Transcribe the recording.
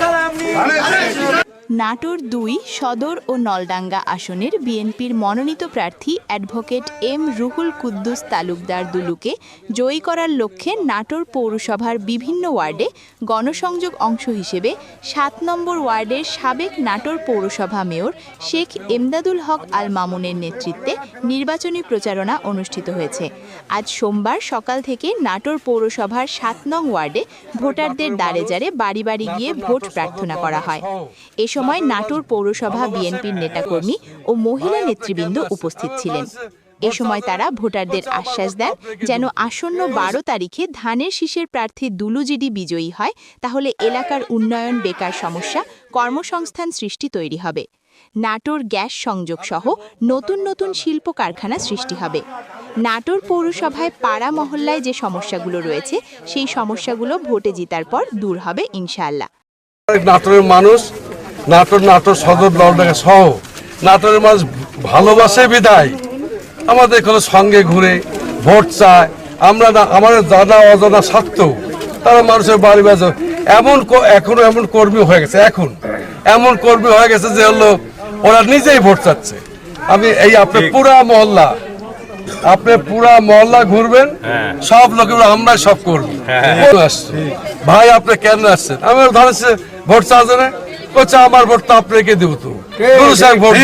সালাম নাটোর দুই, সদর ও নলডাঙ্গা আসনের বিএনপির মনোনীত প্রার্থী অ্যাডভোকেট এম রুহুল কুদ্দুস তালুকদার দুলুকে জয়ী করার লক্ষ্যে নাটোর পৌরসভার বিভিন্ন ওয়ার্ডে গণসংযোগ অংশ হিসেবে সাত নম্বর ওয়ার্ডের সাবেক নাটোর পৌরসভা মেয়র শেখ এমদাদুল হক আল মামুনের নেতৃত্বে নির্বাচনী প্রচারণা অনুষ্ঠিত হয়েছে। আজ সোমবার সকাল থেকে নাটোর পৌরসভার সাত নং ওয়ার্ডে ভোটারদের দ্বারে দ্বারে বাড়ি বাড়ি গিয়ে ভোট প্রার্থনা করা হয়। এ সময় নাটোর পৌরসভা বিএনপির নেতাকর্মী ও মহিলা নেতৃবৃন্দ উপস্থিত ছিলেন। এ সময় তারা ভোটারদের আশ্বাস দেন যেন আসন্ন বারো তারিখে ধানের শীষের প্রার্থী দুলুজিডি বিজয়ী হয়, তাহলে এলাকার উন্নয়ন বেকার সমস্যা, কর্মসংস্থান সৃষ্টি তৈরি হবে। নাটোর গ্যাস সংযোগ সহ নতুন নতুন শিল্প কারখানা সৃষ্টি হবে। নাটোর পৌরসভায় পাড়া মহল্লায় যে সমস্যাগুলো রয়েছে, সেই সমস্যাগুলো ভোটে জিতার পর দূর হবে ইনশাআল্লাহ। নাটোরের মানুষ নাটোর নাটোর সদর লন্ডনে সহ। নাটোরের মানুষ ভালোবাসে বিদায়। আমাদের কোনো সঙ্গে ঘুরে ভোট চায়। আমরা না আমাদের জানা অজানা সত্ত্বেও তারা মানুষের বাড়ি বাজে এমন এখনও এমন কর্মী হয়ে গেছে এখন। এমন কর্মী হয়ে গেছে যে হলো ওরা নিজেই ভোট চাচ্ছে। আমি এই আপনার পুরা মহল্লা আপনি পুরা মহল্লা ঘুরবেন সব লোকের আমরা সব করব আসছে। ভাই আপনি কেন আসছেন? আমি ধরেন ভোট চাওয়ার জন্য বলছে আমার ভোট তো আপনাকে দেবো তো? গুরু সাহেব ভোট